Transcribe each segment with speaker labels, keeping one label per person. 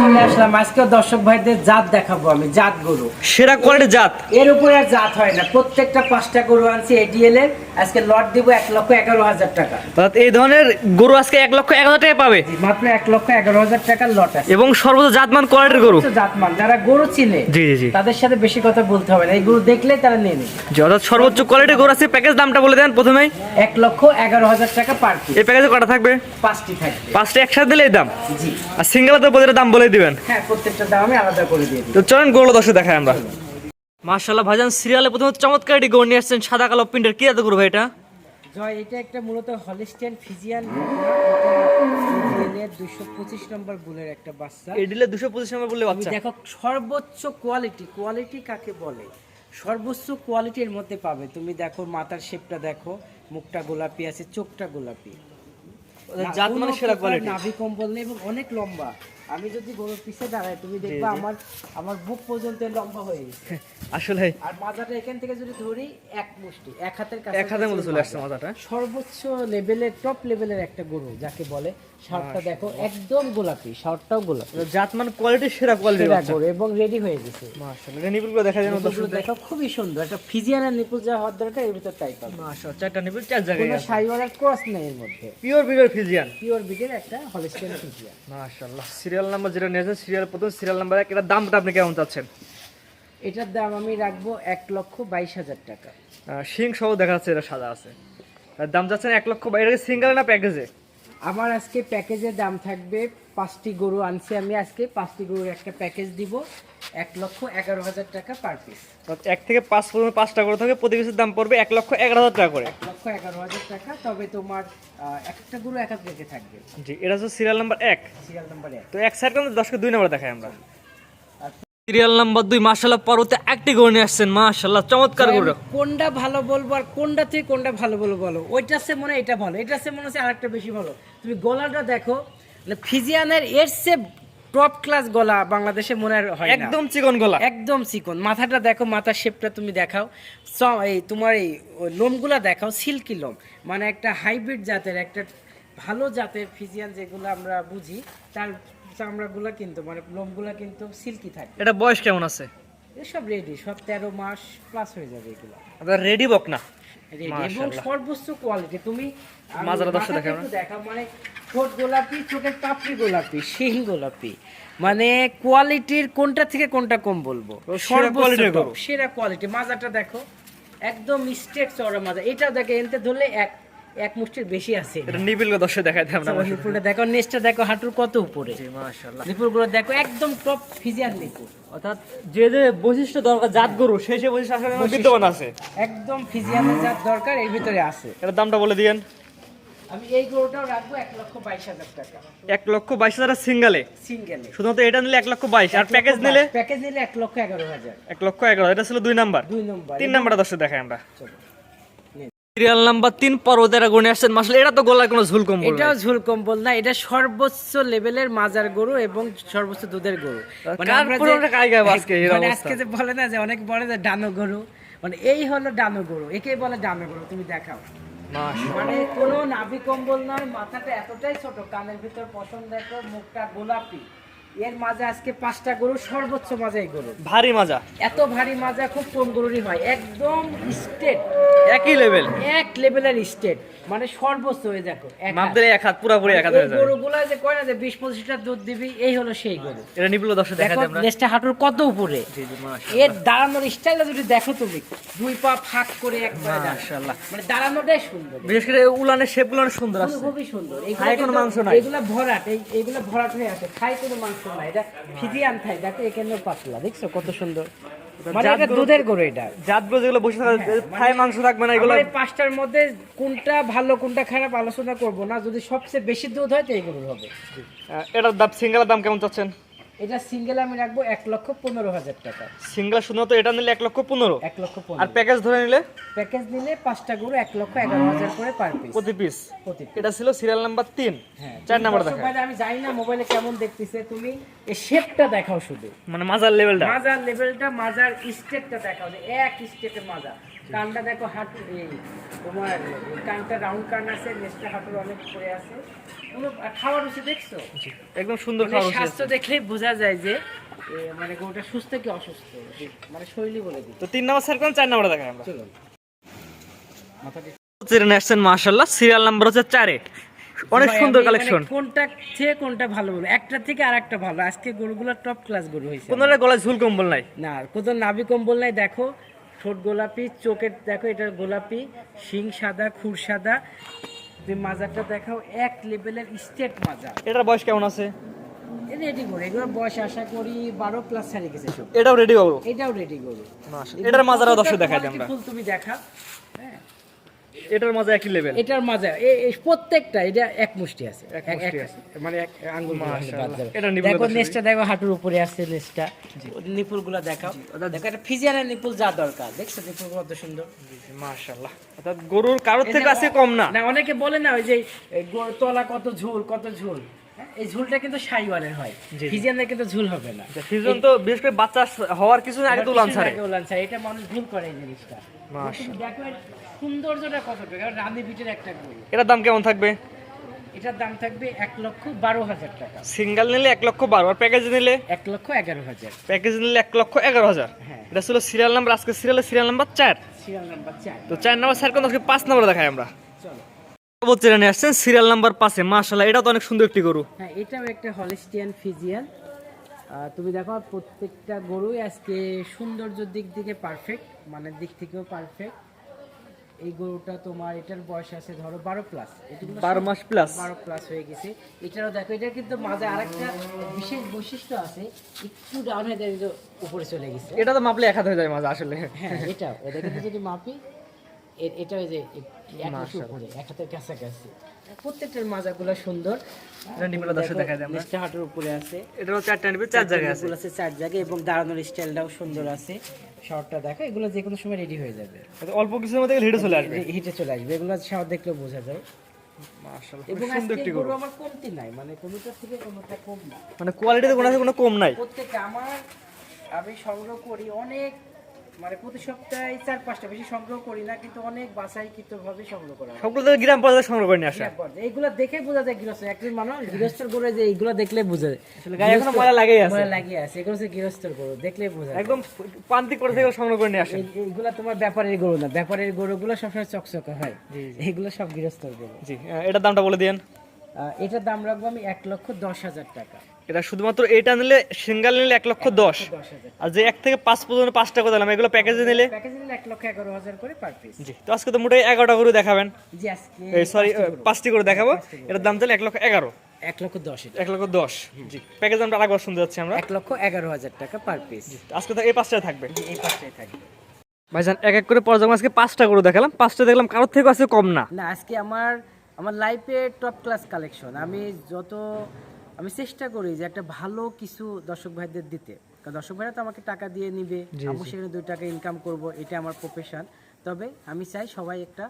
Speaker 1: চলে আসলাম। আজকে দর্শক ভাইদের জাত দেখাবো আমি জাত গরু।
Speaker 2: সেরা কোয়ালিটির জাত।
Speaker 1: এর উপরে আর জাত হয় না। প্রত্যেকটা পাঁচটা গরু আনছি এডিএল এর। আজকে লট দিব এক লক্ষ এগারো হাজার টাকা।
Speaker 2: অর্থাৎ এই ধরনের গরু আজকে এক লক্ষ এক হাজার টাকা পাবে।
Speaker 1: মাত্র এক লক্ষ এগারো হাজার টাকার লট আছে।
Speaker 2: এবং সর্বোচ্চ জাতমান কোয়ালিটির গরু।
Speaker 1: জাতমান। যারা গরু চিনে
Speaker 2: জি জি জি।
Speaker 1: তাদের সাথে বেশি কথা বলতে হবে না। এই গরু দেখলে তারা নিয়ে নেবে।
Speaker 2: অর্থাৎ সর্বোচ্চ কোয়ালিটির গরু আছে। প্যাকেজ দামটা বলে দেন প্রথমেই।
Speaker 1: এক লক্ষ এগারো হাজার টাকা পার
Speaker 2: এই প্যাকেজে কটা থাকবে?
Speaker 1: পাঁচটি থাকবে।
Speaker 2: পাঁচটা একসাথে দিলে এই দাম।
Speaker 1: জি।
Speaker 2: আর সিঙ্গেল তো দাম বলে দিবেন?
Speaker 1: হ্যাঁ প্রত্যেকটা দাম আমি আলাদা করে দিয়ে
Speaker 2: তো চলেন গরুগুলো দর্শক দেখাই আমরা। মার্শাল্লাহ ভাইজান সিরিয়ালে প্রথমে চমৎকার একটি গরু নিয়ে আসছেন সাদা কালো প্রিন্টের কি এত গরু ভাই এটা?
Speaker 1: জয় এটা একটা মূলত হলিস্টিয়ান ফিজিয়ান। দুশো পঁচিশ নম্বর বুলের একটা বাচ্চা।
Speaker 2: এই দুশো পঁচিশ নম্বর বললে বাচ্চা।
Speaker 1: দেখো সর্বোচ্চ কোয়ালিটি কোয়ালিটি কাকে বলে? সর্বোচ্চ কোয়ালিটির মধ্যে পাবে। তুমি দেখো মাথার শেপটা দেখো মুখটা গোলাপি আছে চোখটা গোলাপি।
Speaker 2: জাত মানে সেরা কোয়ালিটি
Speaker 1: নাভি কম্বল নেই এবং অনেক লম্বা। আমি যদি গরুর পিছে দাঁড়াই তুমি দেখবা আমার আমার বুক পর্যন্ত লম্বা হয়ে গেছে।
Speaker 2: আসলে
Speaker 1: আর মাজাটা এখান থেকে যদি ধরি এক মুষ্টি এক হাতের কাছে
Speaker 2: এক হাতের মধ্যে চলে আসছে মাথাটা
Speaker 1: সর্বোচ্চ লেভেলের টপ লেভেলের একটা গরু যাকে বলে শার্টটা দেখো একদম গোলাপি শার্টটাও গোলাপি।
Speaker 2: জাতমান কোয়ালিটির সেরা কোয়ালিটির
Speaker 1: সেরা
Speaker 2: বাচ্চা।
Speaker 1: গরু এবং রেডি হয়ে গেছে।
Speaker 2: মার্শাল্লাহ এটা নিপুলগুলো দেখা যায় না
Speaker 1: নিপুলগুলো দেখো খুবই সুন্দর। একটা ফিজিয়ানের নিপুল যা হওয়ার দরকার এর ভিতর তাই পাবে
Speaker 2: মার্শাল্লাহ চারটা নিপুল চার জায়গায়
Speaker 1: কোনো সাইওয়ালার ক্রস নেই এর মধ্যে।
Speaker 2: পিওর বিগর ফিজিয়ান
Speaker 1: পিওর বিটের একটা হলিস্টিয়ান ফিজিয়ান
Speaker 2: মাশাআল্লাহ সিরিয়াল নাম্বার যেটা নিয়েছেন সিরিয়াল প্রথম সিরিয়াল নাম্বার এক এটার দামটা আপনি কেমন চাচ্ছেন?
Speaker 1: এটার দাম আমি রাখব এক লক্ষ বাইশ হাজার টাকা।
Speaker 2: শিং সহ দেখা যাচ্ছে এটা সাদা আছে। দাম যাচ্ছেন এক লক্ষ বাইশ সিঙ্গেল না প্যাকেজে
Speaker 1: আমার আজকে প্যাকেজের দাম থাকবে পাঁচটি গরু আনছি আমি আজকে। পাঁচটি গরুর একটা প্যাকেজ দিব এক লক্ষ এগারো হাজার টাকা পার পিস
Speaker 2: এক থেকে পাঁচ পর্যন্ত পাঁচটা করে থাকে প্রতি পিসের দাম পড়বে এক লক্ষ এগারো হাজার টাকা করে।
Speaker 1: এক লক্ষ এগারো হাজার টাকা তবে তোমার একটা গরু এক এক রেখে থাকবে।
Speaker 2: জি এটা হচ্ছে সিরিয়াল নাম্বার এক।
Speaker 1: সিরিয়াল নাম্বার এক।
Speaker 2: তো এক সাইড কিন্তু দশকে দুই নাম্বার দেখাই আমরা। সিরিয়াল নাম্বার দুই মাশাল্লাহ পরতে একটি গরু নিয়ে আসছেন মাশাল্লাহ চমৎকার গরু।
Speaker 1: কোনটা ভালো বলব আর কোনটা থেকে কোনটা ভালো বলব বলো? ওইটা সে মনে এটা ভালো এটা সে মনে হচ্ছে আরেকটা বেশি ভালো। তুমি গলাটা দেখো মানে ফিজিয়ানের এর সে টপ ক্লাস গলা বাংলাদেশে মনে হয়
Speaker 2: একদম চিকন গলা।
Speaker 1: একদম চিকন। মাথাটা দেখো মাথার শেপটা তুমি দেখাও। এই তোমার এই ওই লোমগুলা দেখাও সিল্কি লোম। মানে একটা হাইব্রিড জাতের একটা ভালো জাতের ফিজিয়ান যেগুলো আমরা বুঝি তার চামড়াগুলা কিন্তু মানে লোমগুলা কিন্তু সিল্কি থাকে।
Speaker 2: এটা বয়স কেমন আছে?
Speaker 1: এসব রেডি সব তেরো মাস প্লাস হয়ে যাবে এগুলো।
Speaker 2: আপনার রেডি বক না?
Speaker 1: এবং সর্বোচ্চ কোয়ালিটি তুমি
Speaker 2: মাজারা
Speaker 1: মাথাটা
Speaker 2: দেখাও
Speaker 1: দেখাও মানে ঠোঁট গোলাপি চোখের পাপড়ি গোলাপি শিং গোলাপি। মানে কোয়ালিটির কোনটা থেকে কোনটা কম বলব?
Speaker 2: সেরা
Speaker 1: কোয়ালিটি মাজাটা দেখো। একদম স্ট্রেট চওড়া মাজা এটা দেখে এনতে ধরলে এক এক মুষ্টির বেশি আছে
Speaker 2: এটা। নিবিল দর্শক দেখাই
Speaker 1: নিপুলটা দেখো নেচটা দেখো হাঁটুর কত উপরে।
Speaker 2: মাশাল্লাহ
Speaker 1: নিপুলগুলো দেখো একদম টপ ফিজিয়ান নিপুল
Speaker 2: অর্থাৎ যে যে বৈশিষ্ট্য দরকার জাত গরু সেই সেই বৈশিষ্ট্য আসলে বিদ্যমান আছে।
Speaker 1: একদম যা দরকার এর ভিতরে আছে।
Speaker 2: এটার দামটা বলে দিয়েন।
Speaker 1: আমি এই গরুটাও রাখব এক লক্ষ বাইশ হাজার টাকা।
Speaker 2: এক লক্ষ বাইশ হাজার সিঙ্গেলে?
Speaker 1: সিঙ্গেলে।
Speaker 2: শুধুমাত্র এটা নিলে এক লক্ষ বাইশ আর প্যাকেজ নিলে?
Speaker 1: প্যাকেজ নিলে এক লক্ষ এগারো হাজার।
Speaker 2: এক লক্ষ এগারো এটা ছিল দুই নাম্বার।
Speaker 1: দুই নম্বর।
Speaker 2: তিন নাম্বারটা দর্শক দেখাই আমরা।
Speaker 1: চলো।
Speaker 2: সিরিয়াল নাম্বার তিন পর্বতেরা গুনে আসছেন। মাসলে এটা তো গলায় কোনো ঝুল কম
Speaker 1: এটাও ঝুল কম্বল না এটা সর্বোচ্চ লেভেলের মাজার গরু এবং সর্বোচ্চ দুধের গরু। মানে
Speaker 2: আজকে
Speaker 1: মানে। আজকে যে বলে না যে অনেক বলে যে ডানো গরু মানে এই হলো ডানো গরু একেই বলে ডানো গরু তুমি দেখাও। মানে কোনো নাভি কম্বল নয় মাথাটা এতটাই ছোট কানের ভিতর পছন্দ দেখো মুখটা গোলাপি। এর মাঝে আজকে পাঁচটা গরু সর্বোচ্চ মাজা এই গরু।
Speaker 2: ভারী মাজা।
Speaker 1: এত ভারী মাজা খুব কম গরুরই হয়। একদম স্টেট।
Speaker 2: একই লেভেল
Speaker 1: এক লেভেলের স্টেট। মানে সর্বোচ্চ হয়ে দেখো এক হাত।
Speaker 2: দিলে এক হাত পুরাপুরি এক হাত হয়ে যাবে।
Speaker 1: গরুগুলা যে কয় না যে বিশ পঁচিশ লিটার দুধ দিবি এই হলো সেই গরু।
Speaker 2: এটা নিবিল দর্শক দেখাই
Speaker 1: দেখো
Speaker 2: দিই আমরা।
Speaker 1: লেজটা হাঁটুর কত উপরে? এর দাঁড়ানোর স্টাইলটা যদি দেখো তুমি দুই পা ফাঁক করে একবারে।
Speaker 2: মাশাআল্লাহ।
Speaker 1: মানে দাঁড়ানোটাই সুন্দর।
Speaker 2: বিশেষ করে উলানের শেপগুলো অনেক সুন্দর আছে
Speaker 1: খুবই সুন্দর।
Speaker 2: কোনো মাংস নাই।
Speaker 1: এগুলা ভরাট এই এগুলা ভরাট হয়ে আছে। খাই কোনো মাংস নাই এটা ফিজিয়ান থাই দেখো এখানে পাতলা দেখছ কত সুন্দর? মানে এটা দুধের গরু এটা।
Speaker 2: জাতগুলো যেগুলো বসে থাকে ফ্রাই মাংস থাকবে না এগুলো
Speaker 1: পাঁচটার মধ্যে কোনটা ভালো কোনটা খারাপ আলোচনা করব না। যদি সবচেয়ে বেশি দুধ হয় তো এই গরুর হবে।
Speaker 2: এটার দাম সিঙ্গেলের দাম কেমন চাচ্ছেন?
Speaker 1: এটা সিঙ্গেল আমি রাখব এক লক্ষ পনেরো হাজার টাকা।
Speaker 2: সিঙ্গেল শুধুমাত্র এটা নিলে এক লক্ষ পনেরো।
Speaker 1: এক লক্ষ
Speaker 2: আর প্যাকেজ ধরে নিলে?
Speaker 1: প্যাকেজ নিলে পাঁচটা গরু এক লক্ষ এগারো হাজার করে পার পিস
Speaker 2: প্রতি পিস
Speaker 1: প্রতি
Speaker 2: এটা ছিল সিরিয়াল নাম্বার তিন।
Speaker 1: হ্যাঁ
Speaker 2: চার নাম্বার দেখা
Speaker 1: আমি জানি না মোবাইলে কেমন দেখতেছে তুমি এই শেপটা দেখাও শুধু।
Speaker 2: মানে মাজার লেভেলটা
Speaker 1: মাজার লেভেলটা মাজার স্টেটটা দেখাও যে এক স্টেটে মাজা কানটা দেখো হাঁটু তোমার কানটা রাউন্ড কান আছে নেসটা হাঁটুর অনেক পরে আছে। খাওয়ার রুচি দেখছ?
Speaker 2: একদম সুন্দর
Speaker 1: মানে
Speaker 2: খাওয়া উচিত।
Speaker 1: স্বাস্থ্য দেখলেই বোঝা যায় যে মানে গরুটা সুস্থ কি অসুস্থ? মানে শৈলী বলে দিই।
Speaker 2: তো তিন নাম্বার স্যার কোন চার নাম্বার দেখাই আমরা।
Speaker 1: চলো মাথাটি
Speaker 2: আসছেন মাশাল্লাহ সিরিয়াল নাম্বার হচ্ছে চারে অনেক সুন্দর
Speaker 1: মানে
Speaker 2: কালেকশন
Speaker 1: কোনটা থেকে কোনটা ভালো বলব? একটা থেকে আর একটা ভালো। আজকে গরুগুলো টপ ক্লাস গরু হয়েছে
Speaker 2: কোনটা গলায় ঝুল কম্বল নাই?
Speaker 1: না কোথাও নাভি কম্বল নাই দেখো। ঠোঁট গোলাপি চোখের দেখো এটা গোলাপি। শিং সাদা খুর সাদা। তুমি মাজারটা দেখাও এক লেভেলের স্টেট মাজার।
Speaker 2: এটার বয়স কেমন আছে?
Speaker 1: রেডি গরু। এগুলো বয়স আশা করি বারো প্লাস ছাড়ে গেছে সব।
Speaker 2: এটাও রেডি করব
Speaker 1: এটাও রেডি গরু।
Speaker 2: এটার মাজারও দর্শক দেখাই আমরা।
Speaker 1: ফুল তুমি দেখা? হ্যাঁ।
Speaker 2: এটার মাজা একই লেভেল
Speaker 1: এটার মাজা এই প্রত্যেকটা এটা এক মুষ্টি আছে।
Speaker 2: এক
Speaker 1: এক-
Speaker 2: মুষ্টি আছে।
Speaker 1: মানে এক আঙ্গুল
Speaker 2: এটা নিপুল
Speaker 1: দেখো। দেখো হাঁটুর উপরে আছে গুলা দেখাও। দেখো এটা ফিজিয়ানের নিপুল যা দরকার। দেখছ নিপুল কত সুন্দর?
Speaker 2: মাশাআল্লাহ। অর্থাৎ গরুর কারোর থেকে আছে কম না।
Speaker 1: না অনেকে বলে না ওই যে তলা কত ঝুল কত ঝুল। এই ঝুলটা কিন্তু হয়। ফিজিয়ানের কিন্তু ঝুল হবে না।
Speaker 2: সিজন তো বিশেষ করে বাচ্চা হওয়ার কিছু আগে তো উলান ছাড়ে
Speaker 1: আগে উলান ছাড়ে। এটা মানুষ ভুল করে এই জিনিসটা। দেখো সৌন্দর্যটা রানী বিটের একটা গরু।
Speaker 2: এটার দাম কেমন থাকবে?
Speaker 1: এটার দাম থাকবে এক লক্ষ বারো হাজার টাকা।
Speaker 2: সিঙ্গেল নিলে এক লক্ষ বারো আর প্যাকেজ নিলে?
Speaker 1: এক লক্ষ এগারো হাজার।
Speaker 2: প্যাকেজ নিলে এক লক্ষ এগারো হাজার।
Speaker 1: হ্যাঁ।
Speaker 2: এটা ছিল সিরিয়াল নাম্বার আজকে সিরিয়ালের সিরিয়াল নাম্বার চার।
Speaker 1: সিরিয়াল নাম্বার চার।
Speaker 2: তো চার নাম্বার স্যার কোন পাঁচ নাম্বার দেখাই আমরা? বলতে নিয়ে আসছেন সিরিয়াল নাম্বার পাঁচে। মাশাল্লাহ এটা তো অনেক সুন্দর একটি গরু।
Speaker 1: হ্যাঁ এটাও একটা হলিস্টিয়ান ফিজিয়ান তুমি দেখো প্রত্যেকটা গরুই আজকে সৌন্দর্যের দিক থেকে পারফেক্ট মানে দিক থেকেও পারফেক্ট এই গরুটা তোমার এটার বয়স আছে ধরো বারো প্লাস
Speaker 2: বারো মাস প্লাস
Speaker 1: বারো প্লাস হয়ে গেছে। এটারও দেখো এটা কিন্তু মাঝে আরেকটা বিশেষ বৈশিষ্ট্য আছে একটু ডাউন হয়ে যায় উপরে চলে গেছে।
Speaker 2: এটা তো মাপলে এক হাত হয়ে যায় মাঝে আসলে।
Speaker 1: হ্যাঁ এটাও। এটা কিন্তু যদি মাপি এটা ওই যে এক হাত উপরে এক কাছাকাছি। প্রত্যেকটার মাজাগুলো সুন্দর।
Speaker 2: আমরা।
Speaker 1: উপরে আছে।
Speaker 2: এটাও চারটা নিবে চার জায়গায় আছে।
Speaker 1: এগুলো আছে চার জায়গায় এবং দাঁড়ানোর স্টাইলটাও সুন্দর আছে। শর্টটা দেখো এগুলো যে কোনো সময় রেডি হয়ে যাবে।
Speaker 2: অল্প কিছুর মধ্যে হিটে চলে আসবে।
Speaker 1: হিটে চলে আসবে। এগুলো শর্ট দেখলেও বোঝা যায়। মানে কম
Speaker 2: মানে কোয়ালিটিতে কোনো কোনো কম নাই।
Speaker 1: প্রত্যেকটা আমার আমি সংগ্রহ করি অনেক মানে প্রতি সপ্তাহে চার পাঁচটা বেশি সংগ্রহ করি না কিন্তু অনেক বাছাইকৃত ভাবে সংগ্রহ করা
Speaker 2: সবগুলো তো গ্রাম পর্যায়ে সংগ্রহ করে নিয়ে আসা।
Speaker 1: এইগুলো দেখে বোঝা যায় গৃহস্থ। একজন মানুষ গৃহস্থর গরু যে এইগুলো দেখলে বোঝা যায়।
Speaker 2: আসলে গায়ে এখনও ময়লা লাগেই আছে।
Speaker 1: ময়লা লাগিয়ে আছে। এগুলো হচ্ছে গৃহস্থর গরু দেখলে বোঝা যায়।
Speaker 2: একদম প্রান্তিক করে থেকে সংগ্রহ করে নিয়ে
Speaker 1: এই- এইগুলা তোমার ব্যাপারের গরু না। ব্যাপারের গরুগুলো সবসময় চকচকে হয়। এইগুলো সব গৃহস্থর গরু।
Speaker 2: জি এটার দামটা বলে দিন
Speaker 1: এটার দাম রাখব আমি এক লক্ষ দশ হাজার টাকা।
Speaker 2: এটা শুধুমাত্র এটা নিলে সিঙ্গেল নিলে এক লক্ষ দশ। আর যে এক থেকে পাঁচ পর্যন্ত পাঁচ টাকা দিলাম এগুলো প্যাকেজে নিলে?
Speaker 1: প্যাকেজ নিলে এক লক্ষ এগারো হাজার করে পার পিস
Speaker 2: জি তো আজকে তো মোটাই এগারোটা করে দেখাবেন।
Speaker 1: জি আজকে
Speaker 2: সরি পাঁচটি করে দেখাবো। এটার দাম তাহলে এক লক্ষ এগারো।
Speaker 1: এক লক্ষ দশ
Speaker 2: এক লক্ষ দশ জি। প্যাকেজ দামটা আরেকবার শুনতে যাচ্ছি আমরা।
Speaker 1: এক লক্ষ এগারো হাজার টাকা পার পিস
Speaker 2: আজকে তো এই পাঁচটায় থাকবে।
Speaker 1: এই পাঁচটায় থাকবে।
Speaker 2: ভাইজান এক এক করে পর্যায়ে আজকে পাঁচটা করে দেখালাম। পাঁচটা দেখলাম কারোর থেকে আজকে কম না।
Speaker 1: না আজকে আমার আমার লাইফে টপ ক্লাস কালেকশন আমি যত আমি চেষ্টা করি যে একটা ভালো কিছু দর্শক ভাইদের দিতে। কারণ দর্শক ভাইরা তো আমাকে টাকা দিয়ে নিবে আমি সেখানে দুই টাকা ইনকাম করব এটা আমার প্রফেশন তবে আমি চাই সবাই একটা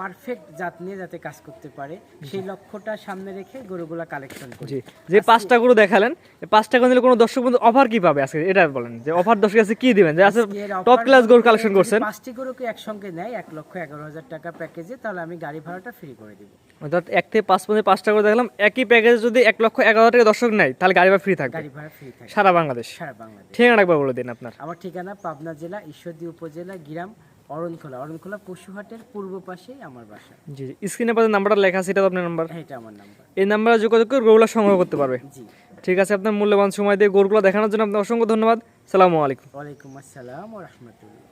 Speaker 1: পারফেক্ট জাত নিয়ে যাতে কাজ করতে পারে সেই লক্ষ্যটা সামনে রেখে গরুগুলা কালেকশন করি।
Speaker 2: যে পাঁচটা করে দেখালেন পাঁচটা নিলে কোনো দর্শক বন্ধু অফার কি পাবে আজকে? এটা বলেন যে অফার দর্শক কাছে কি দিবেন? যে আছে টপ ক্লাস গরু কালেকশন করছেন।
Speaker 1: পাঁচটি গরুকে একসঙ্গে নেয় এক লক্ষ এগারো হাজার টাকা প্যাকেজে তাহলে আমি গাড়ি ভাড়াটা ফ্রি করে দিব।
Speaker 2: অর্থাৎ এক থেকে পাঁচ পর্যন্ত পাঁচটা করে দেখলাম একই প্যাকেজ যদি এক লক্ষ এগারো হাজার টাকা দর্শক নেয় তাহলে গাড়ি ভাড়া ফ্রি থাকবে।
Speaker 1: গাড়ি ভাড়া ফ্রি থাকে
Speaker 2: সারা বাংলাদেশ।
Speaker 1: সারা বাংলাদেশ।
Speaker 2: ঠিকানা একবার বলে দিন আপনার।
Speaker 1: আমার ঠিকানা পাবনা জেলা ঈশ্বরদী উপজেলা গ্রাম অরণখোলা। অরণখোলা পশুহাটের পূর্ব পাশেই আমার বাসা।
Speaker 2: জি স্ক্রিনে পাশে নাম্বারটা লেখা আছে এটা তো আপনার নাম্বার?
Speaker 1: হ্যাঁ, এটা আমার নাম্বার।
Speaker 2: এই নাম্বারে যোগাযোগ করে গরুগুলো সংগ্রহ করতে পারবে।
Speaker 1: জি।
Speaker 2: ঠিক আছে আপনার মূল্যবান সময় দিয়ে গরুগুলো দেখানোর জন্য আপনার অসংখ্য ধন্যবাদ। সালামু আলাইকুম।
Speaker 1: ওয়ালাইকুম আসসালাম ওয়া রহমতুল্লাহ।